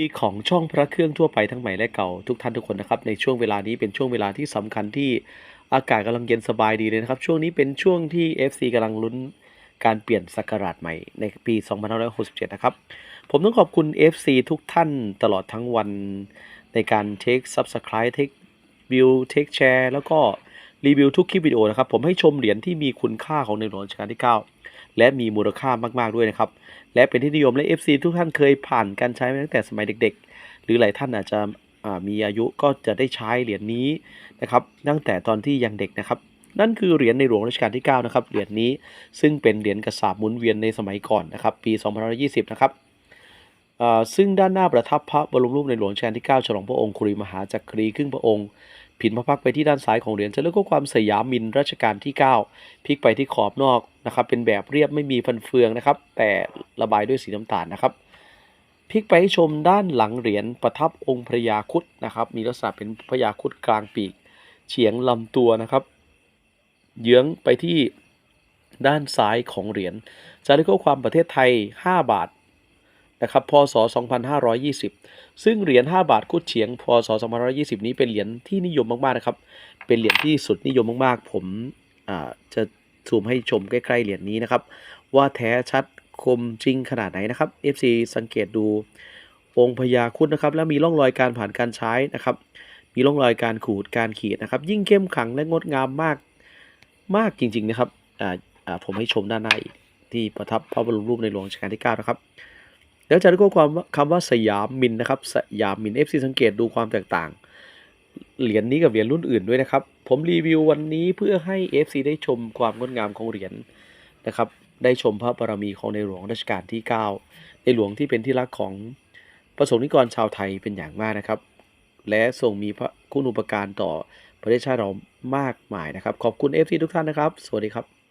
ที่ของช่องพระเครื่องทั่วไปทั้งใหม่และเก่าทุกท่านทุกคนนะครับในช่วงเวลานี้เป็นช่วงเวลาที่สำคัญที่อากาศกำลังเย็นสบายดีเลยนะครับ ช่วงนี้เป็นช่วงที่ FC กำลังลุ้นการเปลี่ยนศักราชใหม่ในปี 2567 นะครับ ผมต้องขอบคุณ FC ทุกท่านตลอดทั้งวันในการเทค Subscribe เทควิวเทคแชร์แล้วก็ รีวิวทุกคลิปวิดีโอนะครับ ผมให้ชมเหรียญที่มีคุณค่าของในหลวงรัชกาลที่ 9 และมีมูลค่ามาก ๆ ด้วยนะครับ และเป็นที่นิยมและ FC ทุกท่านเคยผ่านการใช้มาตั้งแต่สมัยเด็ก ๆ หรือหลายท่านอาจจะมีอายุก็จะได้ใช้เหรียญนี้นะครับตั้งแต่ตอนที่ยังเด็กนะครับ นั่นคือเหรียญในหลวงรัชกาลที่ 9 นะครับเหรียญนี้ซึ่งเป็นเหรียญกระสาบหมุนเวียนในสมัยก่อนนะครับปี2520 นะครับซึ่งด้านหน้าประทับพระบรมรูปในหลวงรัชกาลที่ 9 ฉลองพระองค์คุริมหาจักรีครึ่งพระองค์ ผินพระพักไปที่ด้านซ้ายของเหรียญจะเลือกข้อความสยามมินรัชกาลที่ 9 พลิกไปที่ขอบนอกนะครับ เป็นแบบเรียบไม่มีฟันเฟืองนะครับ แต่ระบายด้วยสีน้ำตาลนะครับพลิกไปชมด้านหลังเหรียญประทับองค์พระยาคุดนะครับ มีลักษณะเป็นพระยาคุดกลางปีก เฉียงลำตัวนะครับเยื้องไปที่ด้านซ้ายของเหรียญจะได้ข้อความประเทศไทย 5 บาท นะครับพศ 2520 ซึ่งเหรียญ 5 บาทคุดเฉียง พศ 2520 นี้เป็นเหรียญที่นิยมมากๆนะครับ เป็นเหรียญที่สุดนิยมมากๆ ผมจะซูมให้ชมใกล้ๆเหรียญนี้นะครับ ว่าแท้ชัดคมจริงขนาดไหนนะครับ FC สังเกตดูองค์พญาคุดนะครับ แล้วมีร่องรอยการผ่านการใช้นะครับ มีร่องรอยการขูดการขีดนะครับ ยิ่งเข้มขังและงดงามมากมากจริง ๆนะครับผมให้ชมด้านในที่ประทับพระบรมรูปในหลวงรัชกาลที่ 9 นะครับ แล้วจะได้ข้อความว่าคำว่าสยามมินนะครับสยามมิน FC สังเกตดูความแตกต่าง เหรียญนี้กับเหรียญรุ่นอื่นด้วยนะครับ ผมรีวิววันนี้เพื่อให้ FC ได้ชมความงดงามของเหรียญนะครับ ได้ชมพระบารมีของในหลวงรัชกาลที่ 9 ในหลวงที่เป็นที่รักของประสงนิกรชาวไทยเป็นอย่างมากนะครับ และทรงมีพระคุณูปการต่อประเทศชาติเรามากมายนะครับ ขอบคุณ FC ทุกท่านนะครับ สวัสดีครับ